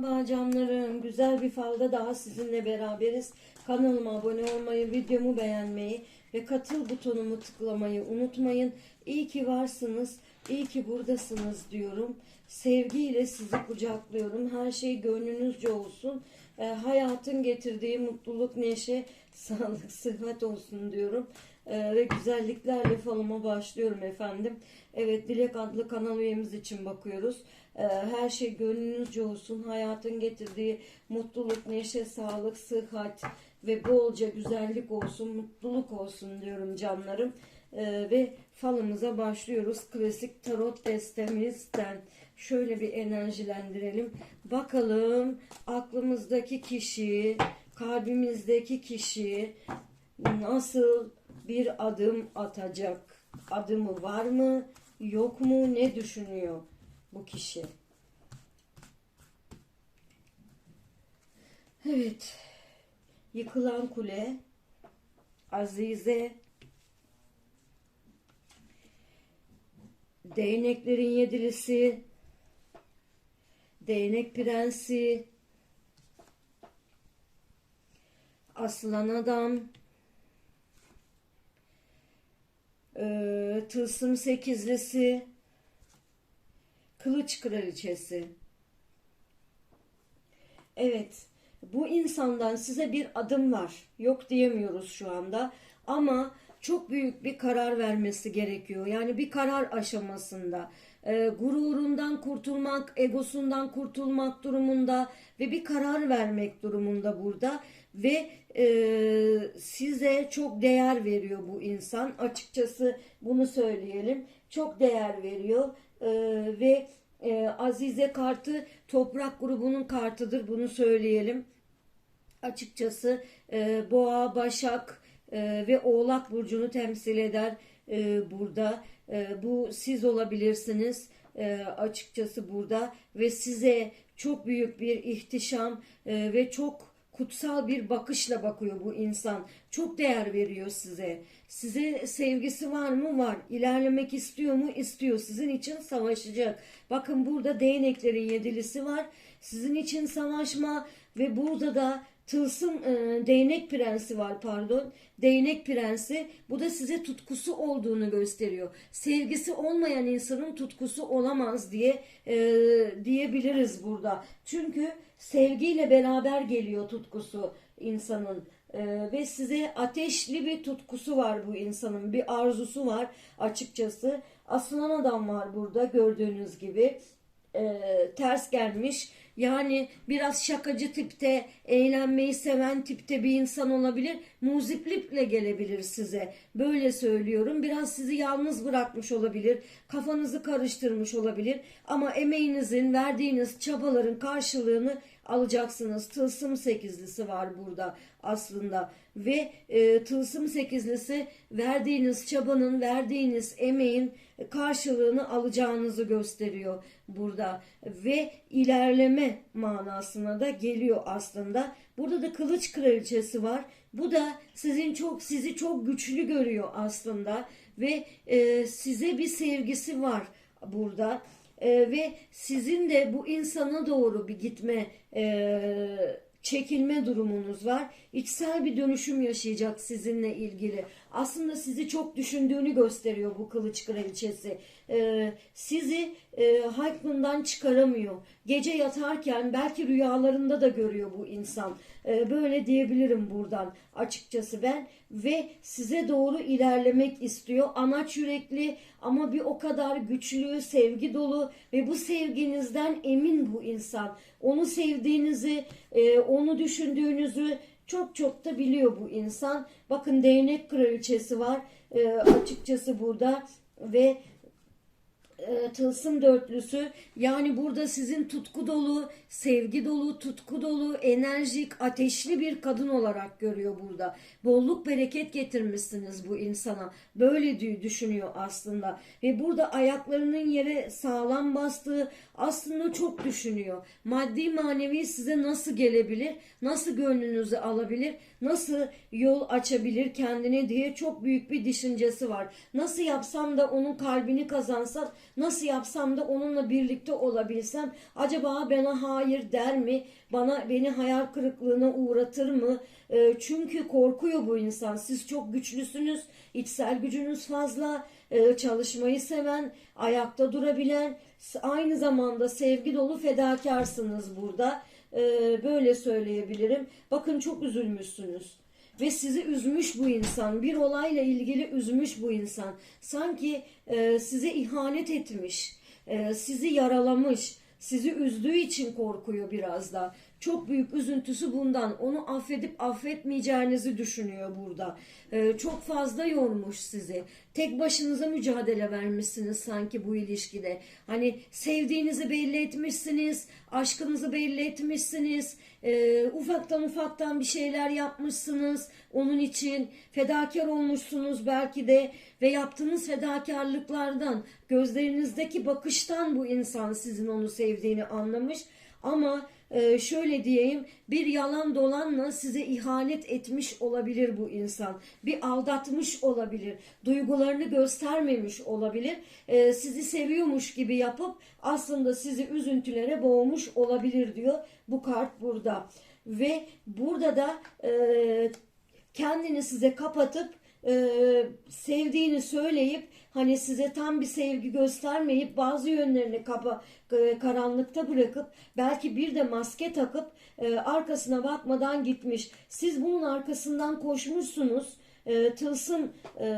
Merhaba canlarım. Güzel bir falda daha sizinle beraberiz. Kanalıma abone olmayı, videomu beğenmeyi ve katıl butonumu tıklamayı unutmayın. İyi ki varsınız, iyi ki buradasınız diyorum. Sevgiyle sizi kucaklıyorum. Her şey gönlünüzce olsun. Ee, hayatın getirdiği mutluluk, neşe, sağlık, sıhhat olsun diyorum. Ee, ve güzelliklerle falıma başlıyorum efendim. Evet Dilek adlı kanal üyemiz için bakıyoruz. Ee, her şey gönlünüzce olsun. Hayatın getirdiği mutluluk, neşe, sağlık, sıhhat ve bolca güzellik olsun, mutluluk olsun diyorum canlarım. Ee, ve falımıza başlıyoruz. Klasik tarot destemizden şöyle bir enerjilendirelim. Bakalım aklımızdaki kişi, kalbimizdeki kişi nasıl bir adım atacak? Adımı var mı? Yok mu? Ne düşünüyor bu kişi? Evet. Yıkılan kule, Azize, değneklerin yedilisi, değnek prensi, aslan adam, ee, tılsım sekizlisi, kılıç kraliçesi. Evet, bu insandan size bir adım var. Yok diyemiyoruz şu anda. Ama çok büyük bir karar vermesi gerekiyor. Yani bir karar aşamasında. Ee, gururundan kurtulmak, egosundan kurtulmak durumunda ve bir karar vermek durumunda burada. Ve e, size çok değer veriyor bu insan. Açıkçası bunu söyleyelim. Çok değer veriyor. Ee, ve e, Azize kartı toprak grubunun kartıdır. Bunu söyleyelim. Açıkçası e, boğa, başak e, ve oğlak burcunu temsil eder e, burada. E, bu siz olabilirsiniz e, açıkçası burada ve size çok büyük bir ihtişam e, ve çok kutsal bir bakışla bakıyor bu insan. Çok değer veriyor size. Size sevgisi var mı? Var. İlerlemek istiyor mu? İstiyor. Sizin için savaşacak. Bakın burada değneklerin yedilisi var. Sizin için savaşma ve burada da tılsım e, değnek prensi var pardon. Değnek prensi bu da size tutkusu olduğunu gösteriyor. Sevgisi olmayan insanın tutkusu olamaz diye e, diyebiliriz burada. Çünkü sevgiyle beraber geliyor tutkusu insanın. Ee, ve size ateşli bir tutkusu var bu insanın bir arzusu var açıkçası aslan adam var burada gördüğünüz gibi Ee, ters gelmiş yani biraz şakacı tipte eğlenmeyi seven tipte bir insan olabilir. Muziplikle gelebilir size. Böyle söylüyorum. Biraz sizi yalnız bırakmış olabilir. Kafanızı karıştırmış olabilir. Ama emeğinizin verdiğiniz çabaların karşılığını alacaksınız. Tılsım sekizlisi var burada aslında ve e, tılsım sekizlisi verdiğiniz çabanın, verdiğiniz emeğin karşılığını alacağınızı gösteriyor burada ve ilerleme manasına da geliyor aslında. Burada da kılıç kraliçesi var. Bu da sizin çok sizi çok güçlü görüyor aslında ve e, size bir sevgisi var burada. Ee, ve sizin de bu insana doğru bir gitme e, çekilme durumunuz var. İçsel bir dönüşüm yaşayacak sizinle ilgili. Aslında sizi çok düşündüğünü gösteriyor bu kılıç kraliçesi. Ee, sizi e, Haykman'dan çıkaramıyor. Gece yatarken belki rüyalarında da görüyor bu insan. Ee, böyle diyebilirim buradan açıkçası ben. Ve size doğru ilerlemek istiyor. Anaç yürekli ama bir o kadar güçlü, sevgi dolu ve bu sevginizden emin bu insan. Onu sevdiğinizi, e, onu düşündüğünüzü çok çok da biliyor bu insan. Bakın değnek kraliçesi var e, açıkçası burada ve e, tılsım dörtlüsü yani burada sizin tutku dolu, sevgi dolu, tutku dolu, enerjik, ateşli bir kadın olarak görüyor burada. Bolluk bereket getirmişsiniz bu insana. Böyle düşünüyor aslında. Ve burada ayaklarının yere sağlam bastığı aslında çok düşünüyor. Maddi manevi size nasıl gelebilir, nasıl gönlünüzü alabilir, nasıl yol açabilir kendine diye çok büyük bir düşüncesi var. Nasıl yapsam da onun kalbini kazansam, Nasıl yapsam da onunla birlikte olabilsem acaba bana hayır der mi? Bana beni hayal kırıklığına uğratır mı? E, çünkü korkuyor bu insan. Siz çok güçlüsünüz. içsel gücünüz fazla. e, çalışmayı seven, ayakta durabilen, aynı zamanda sevgi dolu fedakarsınız burada. E, böyle söyleyebilirim. Bakın çok üzülmüşsünüz. Ve sizi üzmüş bu insan. Bir olayla ilgili üzmüş bu insan. Sanki e, size ihanet etmiş. e, sizi yaralamış. Sizi üzdüğü için korkuyor biraz da. Çok büyük üzüntüsü bundan. Onu affedip affetmeyeceğinizi düşünüyor burada. E, çok fazla yormuş sizi. Tek başınıza mücadele vermişsiniz sanki bu ilişkide. Hani sevdiğinizi belli etmişsiniz. Aşkınızı belli etmişsiniz. e, ufaktan ufaktan bir şeyler yapmışsınız onun için fedakar olmuşsunuz belki de ve yaptığınız fedakarlıklardan gözlerinizdeki bakıştan bu insan sizin onu sevdiğini anlamış ama e, şöyle diyeyim bir yalan dolanla size ihanet etmiş olabilir bu insan. Bir aldatmış olabilir duygularını göstermemiş olabilir. E, sizi seviyormuş gibi yapıp aslında sizi üzüntülere boğmuş olabilir diyor. Bu kart burada. Ve burada da e, kendini size kapatıp e, sevdiğini söyleyip hani size tam bir sevgi göstermeyip bazı yönlerini kapa, e, karanlıkta bırakıp belki bir de maske takıp e, arkasına bakmadan gitmiş. Siz bunun arkasından koşmuşsunuz. E, tılsım e,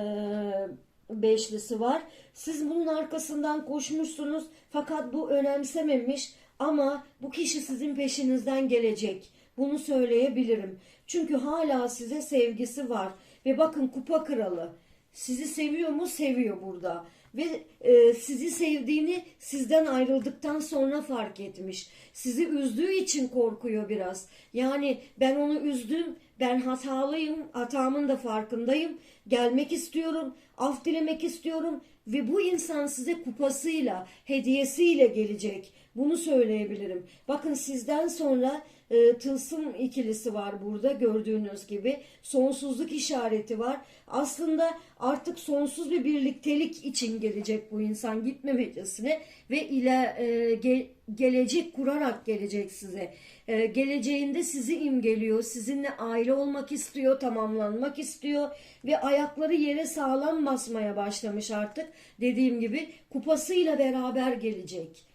beşlisi var. Siz bunun arkasından koşmuşsunuz fakat bu önemsememiş ama bu kişi sizin peşinizden gelecek. Bunu söyleyebilirim. Çünkü hala size sevgisi var. Ve bakın kupa kralı. Sizi seviyor mu? Seviyor burada. Ve e, sizi sevdiğini sizden ayrıldıktan sonra fark etmiş. Sizi üzdüğü için korkuyor biraz. Yani ben onu üzdüm, ben hatalıyım, hatamın da farkındayım. Gelmek istiyorum, af dilemek istiyorum. Ve bu insan size kupasıyla, hediyesiyle gelecek. Bunu söyleyebilirim. Bakın sizden sonra e, tılsım ikilisi var burada gördüğünüz gibi. Sonsuzluk işareti var. Aslında artık sonsuz bir birliktelik için gelecek bu insan gitmemecesine ve ile e, ge- gelecek kurarak gelecek size. E, geleceğinde sizi imgeliyor, sizinle aile olmak istiyor, tamamlanmak istiyor ve ayakları yere sağlam basmaya başlamış artık. Dediğim gibi kupasıyla beraber gelecek.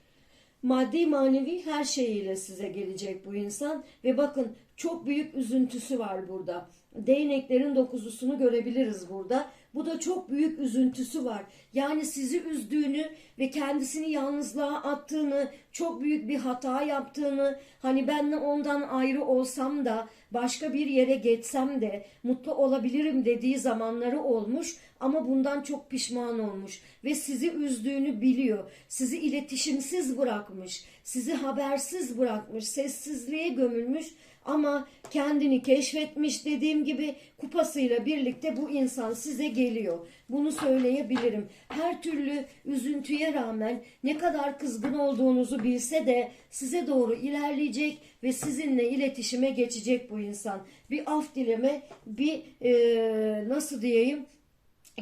Maddi manevi her şeyiyle size gelecek bu insan ve bakın çok büyük üzüntüsü var burada. Değneklerin dokuzusunu görebiliriz burada. Bu da çok büyük üzüntüsü var. Yani sizi üzdüğünü ve kendisini yalnızlığa attığını, çok büyük bir hata yaptığını, hani ben ondan ayrı olsam da başka bir yere geçsem de mutlu olabilirim dediği zamanları olmuş ama bundan çok pişman olmuş ve sizi üzdüğünü biliyor. Sizi iletişimsiz bırakmış, sizi habersiz bırakmış, sessizliğe gömülmüş ama kendini keşfetmiş dediğim gibi kupasıyla birlikte bu insan size geliyor. Bunu söyleyebilirim. Her türlü üzüntüye rağmen ne kadar kızgın olduğunuzu bilse de size doğru ilerleyecek ve sizinle iletişime geçecek bu insan. Bir af dileme, bir eee, nasıl diyeyim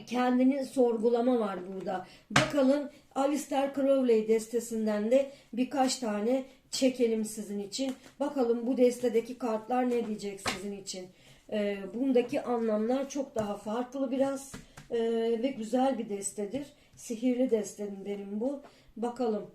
kendini sorgulama var burada. Bakalım Alistair Crowley destesinden de birkaç tane çekelim sizin için. Bakalım bu destedeki kartlar ne diyecek sizin için. Ee, bundaki anlamlar çok daha farklı biraz Ee, ve güzel bir destedir. Sihirli destenderim bu. Bakalım.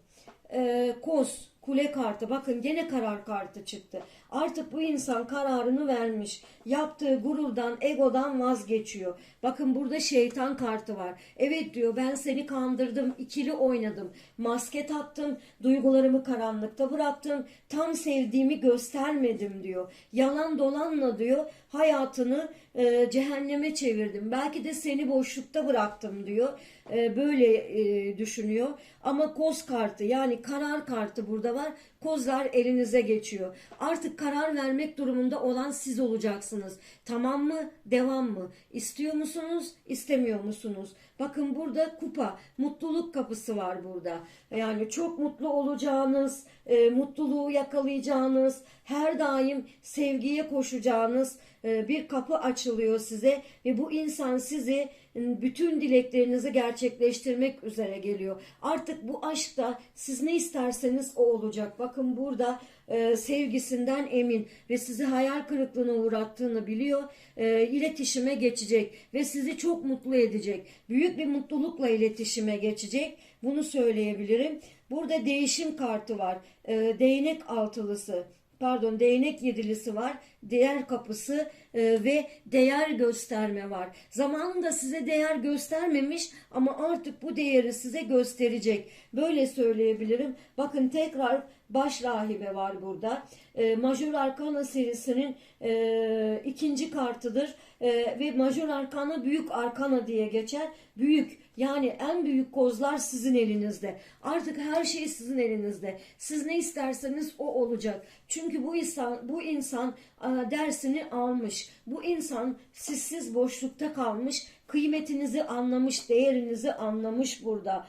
Ee, Kos, kule kartı. Bakın gene karar kartı çıktı. Artık bu insan kararını vermiş. Yaptığı gururdan, egodan vazgeçiyor. Bakın burada şeytan kartı var. Evet diyor ben seni kandırdım, ikili oynadım. Maske taktım, duygularımı karanlıkta bıraktım. Tam sevdiğimi göstermedim diyor. Yalan dolanla diyor hayatını e, cehenneme çevirdim. Belki de seni boşlukta bıraktım diyor. E, böyle e, düşünüyor. Ama koz kartı yani karar kartı burada var. Kozlar elinize geçiyor. Artık karar vermek durumunda olan siz olacaksınız. Tamam mı? Devam mı? İstiyor musunuz? İstemiyor musunuz? Bakın burada kupa, mutluluk kapısı var burada. Yani çok mutlu olacağınız, e, mutluluğu yakalayacağınız, her daim sevgiye koşacağınız e, bir kapı açılıyor size ve bu insan sizi bütün dileklerinizi gerçekleştirmek üzere geliyor. Artık bu aşkta siz ne isterseniz o olacak. Bakın burada e, sevgisinden emin ve sizi hayal kırıklığına uğrattığını biliyor. E, iletişime geçecek ve sizi çok mutlu edecek. Büyük bir mutlulukla iletişime geçecek. Bunu söyleyebilirim. Burada değişim kartı var. E, değnek altılısı pardon değnek yedilisi var, değer kapısı e, ve değer gösterme var. Zamanında size değer göstermemiş ama artık bu değeri size gösterecek. Böyle söyleyebilirim. Bakın tekrar baş rahibe var burada. E, Major Arkana serisinin e, ikinci kartıdır E, ve Major Arkana Büyük Arkana diye geçer. Büyük yani en büyük kozlar sizin elinizde. Artık her şey sizin elinizde. Siz ne isterseniz o olacak. Çünkü bu insan bu insan a, dersini almış. Bu insan sizsiz boşlukta kalmış. Kıymetinizi anlamış, değerinizi anlamış burada.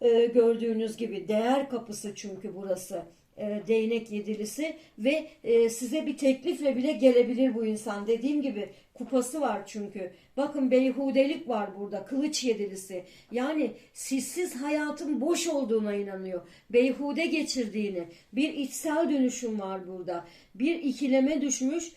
E, gördüğünüz gibi değer kapısı çünkü burası e, değnek yedilisi ve e, size bir teklifle bile gelebilir bu insan. Dediğim gibi kupası var çünkü. Bakın beyhudelik var burada. Kılıç yedilisi. Yani sizsiz hayatın boş olduğuna inanıyor. Beyhude geçirdiğini. Bir içsel dönüşüm var burada. Bir ikileme düşmüş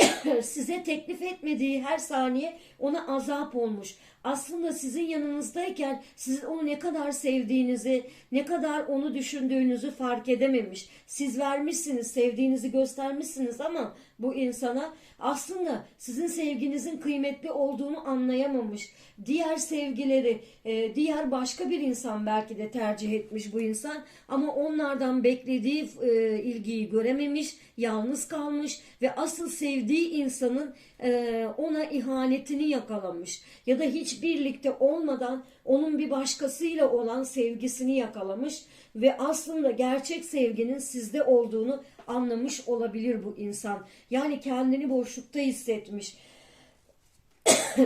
size teklif etmediği her saniye ona azap olmuş. Aslında sizin yanınızdayken sizin onu ne kadar sevdiğinizi, ne kadar onu düşündüğünüzü fark edememiş. Siz vermişsiniz, sevdiğinizi göstermişsiniz ama bu insana aslında sizin sevginizin kıymetli olduğunu anlayamamış. Diğer sevgileri, e, diğer başka bir insan belki de tercih etmiş bu insan ama onlardan beklediği e, ilgiyi görememiş, yalnız kalmış ve asıl sevdiği insanın e, ona ihanetini yakalamış ya da hiç birlikte olmadan onun bir başkasıyla olan sevgisini yakalamış ve aslında gerçek sevginin sizde olduğunu anlamış olabilir bu insan. Yani kendini boşlukta hissetmiş.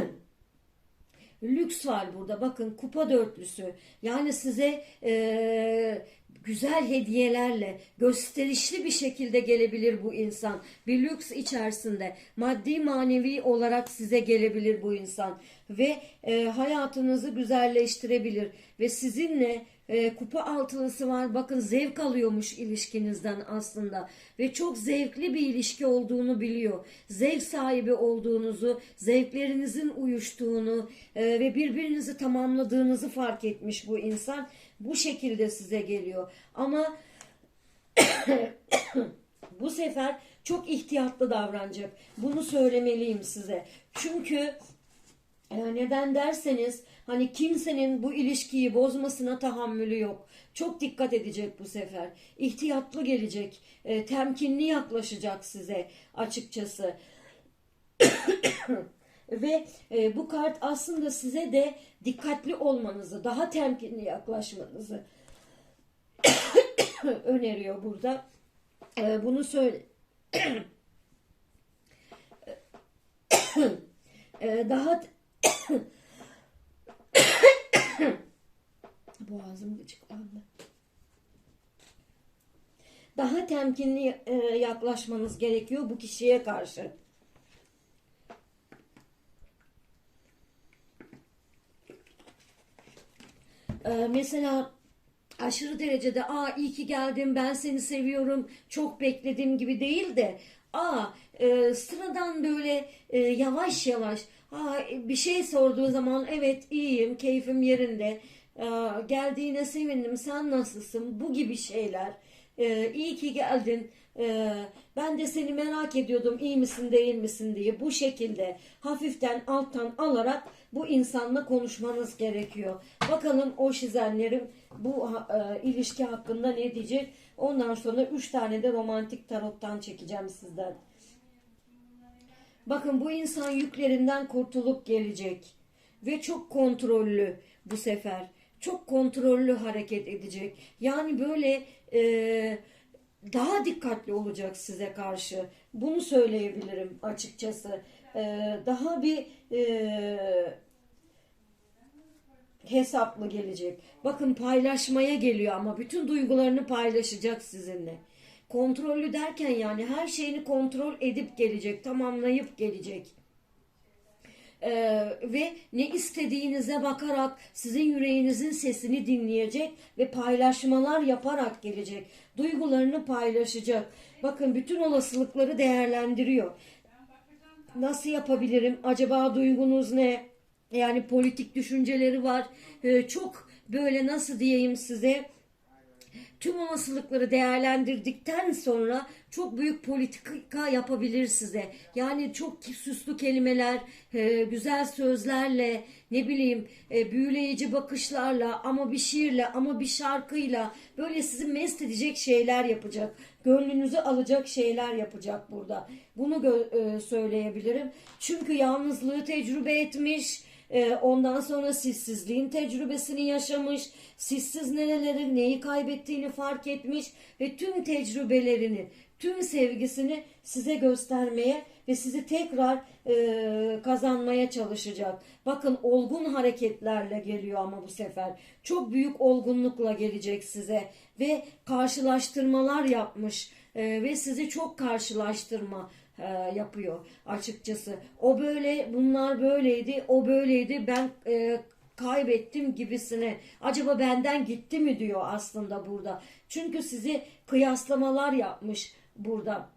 Lüks var burada. Bakın kupa dörtlüsü. Yani size e, güzel hediyelerle gösterişli bir şekilde gelebilir bu insan. Bir lüks içerisinde maddi manevi olarak size gelebilir bu insan ve e, hayatınızı güzelleştirebilir ve sizinle e, kupa altılısı var. Bakın zevk alıyormuş ilişkinizden aslında ve çok zevkli bir ilişki olduğunu biliyor. Zevk sahibi olduğunuzu, zevklerinizin uyuştuğunu e, ve birbirinizi tamamladığınızı fark etmiş bu insan. Bu şekilde size geliyor. Ama bu sefer çok ihtiyatlı davranacak. Bunu söylemeliyim size. Çünkü e, neden derseniz hani kimsenin bu ilişkiyi bozmasına tahammülü yok. Çok dikkat edecek bu sefer. İhtiyatlı gelecek. E, temkinli yaklaşacak size açıkçası. Ve e, bu kart aslında size de dikkatli olmanızı, daha temkinli yaklaşmanızı öneriyor burada. E, bunu söyle e, daha boğazım gıcıklandı. Daha temkinli e, yaklaşmanız gerekiyor bu kişiye karşı. Ee, mesela aşırı derecede aa iyi ki geldin ben seni seviyorum çok bekledim gibi değil de aa e, sıradan böyle e, yavaş yavaş aa, bir şey sorduğu zaman evet iyiyim keyfim yerinde aa, geldiğine sevindim sen nasılsın? bu gibi şeyler e, iyi ki geldin e, ben de seni merak ediyordum iyi misin değil misin diye bu şekilde hafiften alttan alarak bu insanla konuşmanız gerekiyor. Bakalım o şizenlerim bu e, ilişki hakkında ne diyecek. Ondan sonra 3 tane de romantik tarottan çekeceğim sizden. Bakın bu insan yüklerinden kurtulup gelecek. Ve çok kontrollü bu sefer. Çok kontrollü hareket edecek. Yani böyle e, daha dikkatli olacak size karşı. Bunu söyleyebilirim açıkçası. E, daha bir e, hesaplı gelecek. Bakın paylaşmaya geliyor ama bütün duygularını paylaşacak sizinle. Kontrollü derken yani her şeyini kontrol edip gelecek, tamamlayıp gelecek. Ee, ve ne istediğinize bakarak sizin yüreğinizin sesini dinleyecek ve paylaşmalar yaparak gelecek. Duygularını paylaşacak. Bakın bütün olasılıkları değerlendiriyor. Nasıl yapabilirim? Acaba duygunuz ne? Yani politik düşünceleri var. Ee, çok böyle nasıl diyeyim size? Tüm olasılıkları değerlendirdikten sonra çok büyük politika yapabilir size. Yani çok süslü kelimeler, e, güzel sözlerle, ne bileyim e, büyüleyici bakışlarla ama bir şiirle ama bir şarkıyla böyle sizi mest edecek şeyler yapacak. Gönlünüzü alacak şeyler yapacak burada. Bunu e, söyleyebilirim. Çünkü yalnızlığı tecrübe etmiş. Ee, Ondan sonra sessizliğin tecrübesini yaşamış, sessiz nereleri, neyi kaybettiğini fark etmiş ve tüm tecrübelerini, tüm sevgisini size göstermeye ve sizi tekrar e, kazanmaya çalışacak. Bakın olgun hareketlerle geliyor ama bu sefer. Çok büyük olgunlukla gelecek size ve karşılaştırmalar yapmış e, ve sizi çok karşılaştırma e, yapıyor açıkçası. O böyle, bunlar böyleydi, o böyleydi, ben e, kaybettim gibisine. Acaba benden gitti mi diyor aslında burada. Çünkü sizi kıyaslamalar yapmış burada.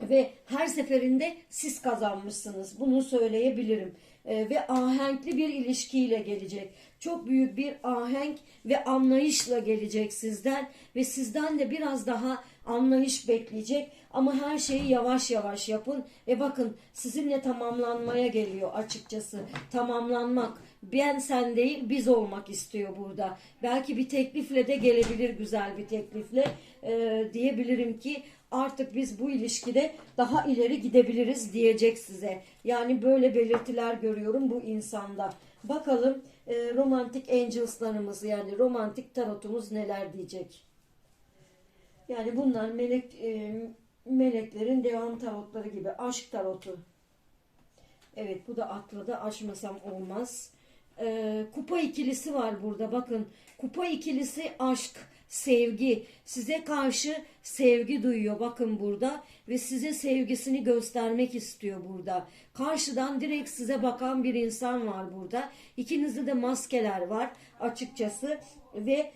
Ve her seferinde siz kazanmışsınız. Bunu söyleyebilirim. E, ve ahenkli bir ilişkiyle gelecek. Çok büyük bir ahenk ve anlayışla gelecek sizden. Ve sizden de biraz daha anlayış bekleyecek. Ama her şeyi yavaş yavaş yapın. Ve bakın sizinle tamamlanmaya geliyor açıkçası. Tamamlanmak. Ben sen değil biz olmak istiyor burada. Belki bir teklifle de gelebilir güzel bir teklifle. E, diyebilirim ki artık biz bu ilişkide daha ileri gidebiliriz diyecek size. Yani böyle belirtiler görüyorum bu insanda. Bakalım e, romantik angels'larımız yani romantik tarotumuz neler diyecek. Yani bunlar melek e, meleklerin devam tarotları gibi aşk tarotu. Evet bu da atladı açmasam olmaz. Ee, kupa ikilisi var burada bakın. Kupa ikilisi aşk, sevgi. Size karşı sevgi duyuyor bakın burada. Ve size sevgisini göstermek istiyor burada. Karşıdan direkt size bakan bir insan var burada. İkinizde de maskeler var açıkçası. Ve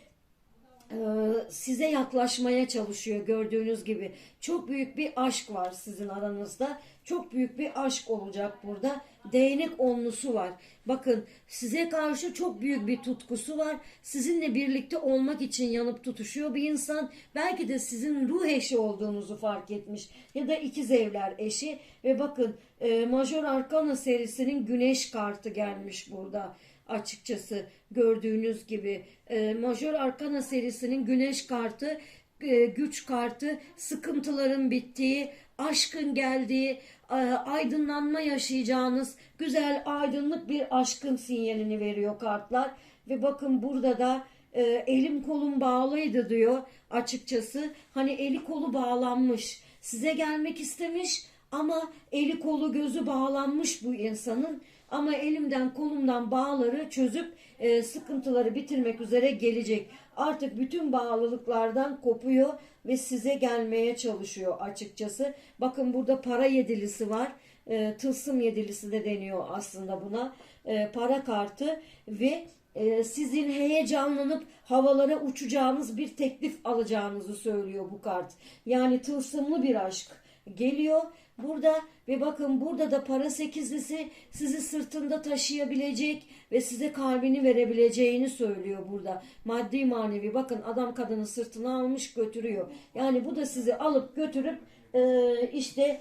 size yaklaşmaya çalışıyor gördüğünüz gibi. Çok büyük bir aşk var sizin aranızda. Çok büyük bir aşk olacak burada. Değnek onlusu var. Bakın size karşı çok büyük bir tutkusu var. Sizinle birlikte olmak için yanıp tutuşuyor bir insan. Belki de sizin ruh eşi olduğunuzu fark etmiş. Ya da ikiz evler eşi. Ve bakın e, Major Arkana serisinin güneş kartı gelmiş burada açıkçası gördüğünüz gibi. E, Major Arkana serisinin güneş kartı e, güç kartı sıkıntıların bittiği aşkın geldiği e, aydınlanma yaşayacağınız güzel aydınlık bir aşkın sinyalini veriyor kartlar. Ve bakın burada da e, elim kolum bağlıydı diyor açıkçası. Hani eli kolu bağlanmış size gelmek istemiş ama eli kolu gözü bağlanmış bu insanın ama elimden kolumdan bağları çözüp e, sıkıntıları bitirmek üzere gelecek. Artık bütün bağlılıklardan kopuyor ve size gelmeye çalışıyor açıkçası. Bakın burada para yedilisi var. E, tılsım yedilisi de deniyor aslında buna. E, para kartı ve e, sizin heyecanlanıp havalara uçacağınız bir teklif alacağınızı söylüyor bu kart. Yani tılsımlı bir aşk geliyor burada ve bakın burada da para sekizlisi sizi sırtında taşıyabilecek ve size kalbini verebileceğini söylüyor burada. Maddi manevi bakın adam kadını sırtına almış götürüyor. Yani bu da sizi alıp götürüp e, işte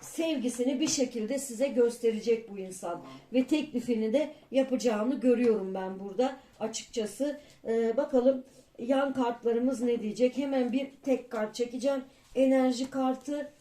sevgisini bir şekilde size gösterecek bu insan ve teklifini de yapacağını görüyorum ben burada açıkçası. Ee, bakalım yan kartlarımız ne diyecek? Hemen bir tek kart çekeceğim. Enerji kartı.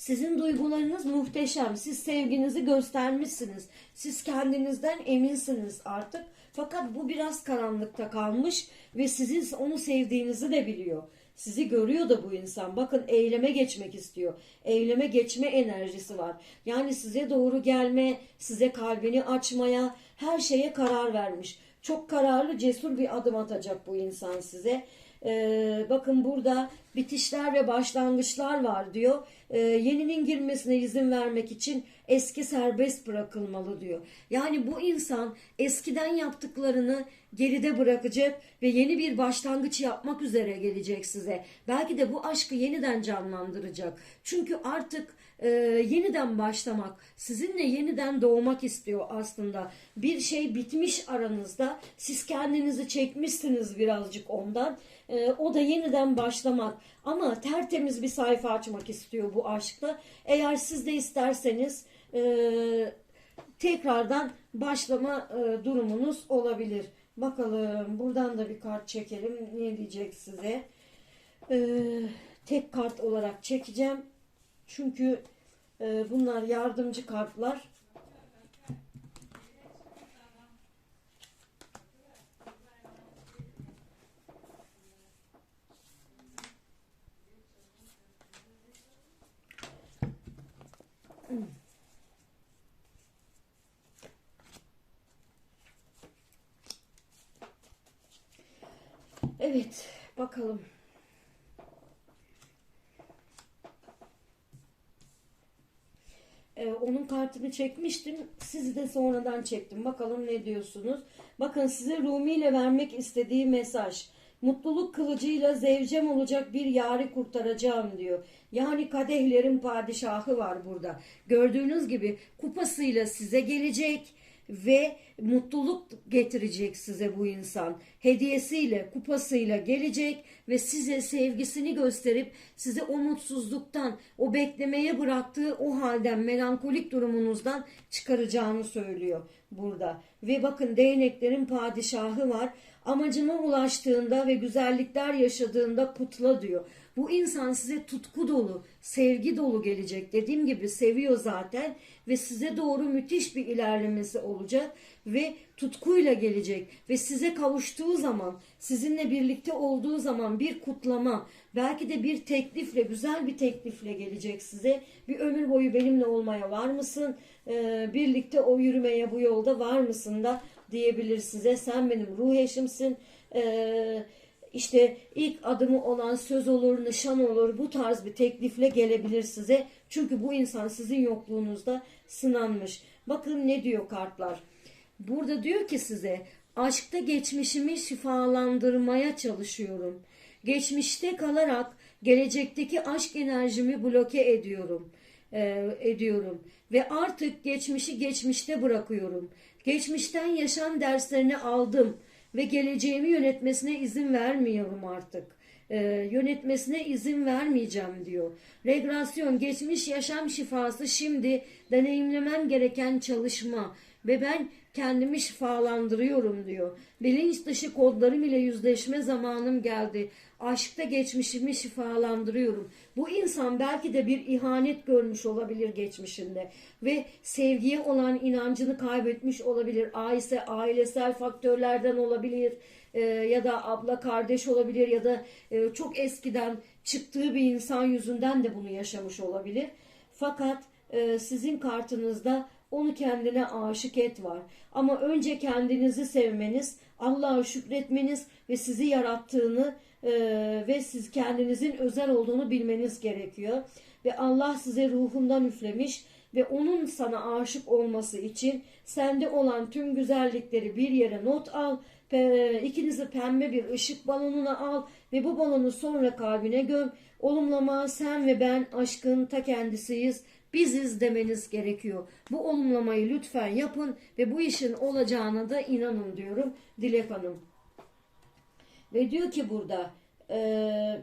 Sizin duygularınız muhteşem. Siz sevginizi göstermişsiniz. Siz kendinizden eminsiniz artık. Fakat bu biraz karanlıkta kalmış ve sizin onu sevdiğinizi de biliyor. Sizi görüyor da bu insan. Bakın eyleme geçmek istiyor. Eyleme geçme enerjisi var. Yani size doğru gelme, size kalbini açmaya, her şeye karar vermiş. Çok kararlı, cesur bir adım atacak bu insan size. Ee, bakın burada bitişler ve başlangıçlar var diyor. Ee, yeninin girmesine izin vermek için eski serbest bırakılmalı diyor. Yani bu insan eskiden yaptıklarını geride bırakacak ve yeni bir başlangıç yapmak üzere gelecek size. Belki de bu aşkı yeniden canlandıracak. Çünkü artık e, yeniden başlamak, sizinle yeniden doğmak istiyor aslında. Bir şey bitmiş aranızda, siz kendinizi çekmişsiniz birazcık ondan. E, o da yeniden başlamak ama tertemiz bir sayfa açmak istiyor bu aşkla. Eğer siz de isterseniz e, tekrardan başlama e, durumunuz olabilir. Bakalım buradan da bir kart çekelim. Ne diyecek size? E, tek kart olarak çekeceğim. Çünkü e, bunlar yardımcı kartlar. Evet, bakalım. Kartını çekmiştim. Sizi de sonradan çektim. Bakalım ne diyorsunuz? Bakın size Rumi ile vermek istediği mesaj. Mutluluk kılıcıyla zevcem olacak bir yari kurtaracağım diyor. Yani kadehlerin padişahı var burada. Gördüğünüz gibi kupasıyla size gelecek ve mutluluk getirecek size bu insan. Hediyesiyle, kupasıyla gelecek ve size sevgisini gösterip sizi o mutsuzluktan, o beklemeye bıraktığı o halden, melankolik durumunuzdan çıkaracağını söylüyor burada. Ve bakın değneklerin padişahı var. Amacına ulaştığında ve güzellikler yaşadığında kutla diyor. Bu insan size tutku dolu, sevgi dolu gelecek. Dediğim gibi seviyor zaten ve size doğru müthiş bir ilerlemesi olacak ve tutkuyla gelecek ve size kavuştuğu zaman, sizinle birlikte olduğu zaman bir kutlama, belki de bir teklifle, güzel bir teklifle gelecek size. Bir ömür boyu benimle olmaya var mısın? Ee, birlikte o yürümeye bu yolda var mısın da diyebilir size. Sen benim ruh eşimsin. Ee, işte ilk adımı olan söz olur, nişan olur bu tarz bir teklifle gelebilir size. Çünkü bu insan sizin yokluğunuzda sınanmış. Bakın ne diyor kartlar. Burada diyor ki size aşkta geçmişimi şifalandırmaya çalışıyorum. Geçmişte kalarak gelecekteki aşk enerjimi bloke ediyorum. e, ediyorum ve artık geçmişi geçmişte bırakıyorum. Geçmişten yaşam derslerini aldım ve geleceğimi yönetmesine izin vermiyorum artık. Ee, yönetmesine izin vermeyeceğim diyor. Regresyon, geçmiş yaşam şifası şimdi deneyimlemem gereken çalışma ve ben kendimi şifalandırıyorum diyor. Bilinç dışı kodlarım ile yüzleşme zamanım geldi. Aşkta geçmişimi şifalandırıyorum. Bu insan belki de bir ihanet görmüş olabilir geçmişinde ve sevgiye olan inancını kaybetmiş olabilir. Ailese, ailesel faktörlerden olabilir e, ya da abla kardeş olabilir ya da e, çok eskiden çıktığı bir insan yüzünden de bunu yaşamış olabilir. Fakat e, sizin kartınızda onu kendine aşık et var. Ama önce kendinizi sevmeniz, Allah'a şükretmeniz ve sizi yarattığını e, ve siz kendinizin özel olduğunu bilmeniz gerekiyor. Ve Allah size ruhundan üflemiş ve onun sana aşık olması için sende olan tüm güzellikleri bir yere not al. Pe, ikinizi pembe bir ışık balonuna al ve bu balonu sonra kalbine göm. Olumlama sen ve ben aşkın ta kendisiyiz biziz demeniz gerekiyor. Bu olumlamayı lütfen yapın ve bu işin olacağına da inanın diyorum Dilek Hanım. Ve diyor ki burada e,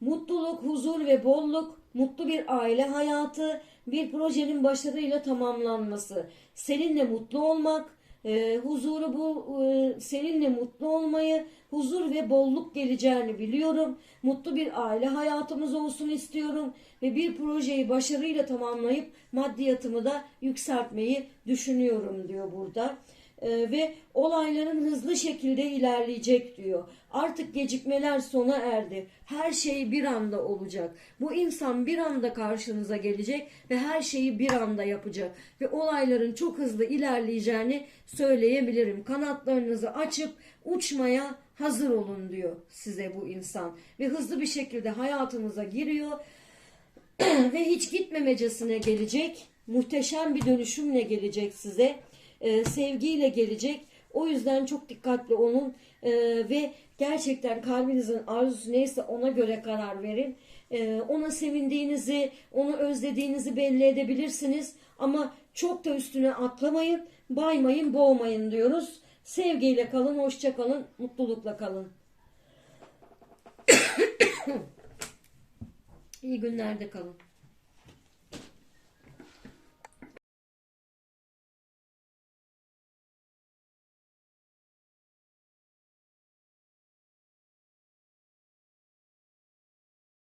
mutluluk, huzur ve bolluk, mutlu bir aile hayatı, bir projenin başarıyla tamamlanması, seninle mutlu olmak, e, huzuru bu e, seninle mutlu olmayı, huzur ve bolluk geleceğini biliyorum. Mutlu bir aile hayatımız olsun istiyorum ve bir projeyi başarıyla tamamlayıp maddiyatımı da yükseltmeyi düşünüyorum diyor burada. E, ve olayların hızlı şekilde ilerleyecek diyor. Artık gecikmeler sona erdi. Her şey bir anda olacak. Bu insan bir anda karşınıza gelecek ve her şeyi bir anda yapacak. Ve olayların çok hızlı ilerleyeceğini söyleyebilirim. Kanatlarınızı açıp uçmaya hazır olun diyor size bu insan. Ve hızlı bir şekilde hayatınıza giriyor ve hiç gitmemecesine gelecek. Muhteşem bir dönüşümle gelecek size. Ee, sevgiyle gelecek. O yüzden çok dikkatli olun Ee, ve gerçekten kalbinizin arzusu neyse ona göre karar verin. Ee, ona sevindiğinizi, onu özlediğinizi belli edebilirsiniz. Ama çok da üstüne atlamayın, baymayın, boğmayın diyoruz. Sevgiyle kalın, hoşça kalın, mutlulukla kalın. İyi günlerde kalın.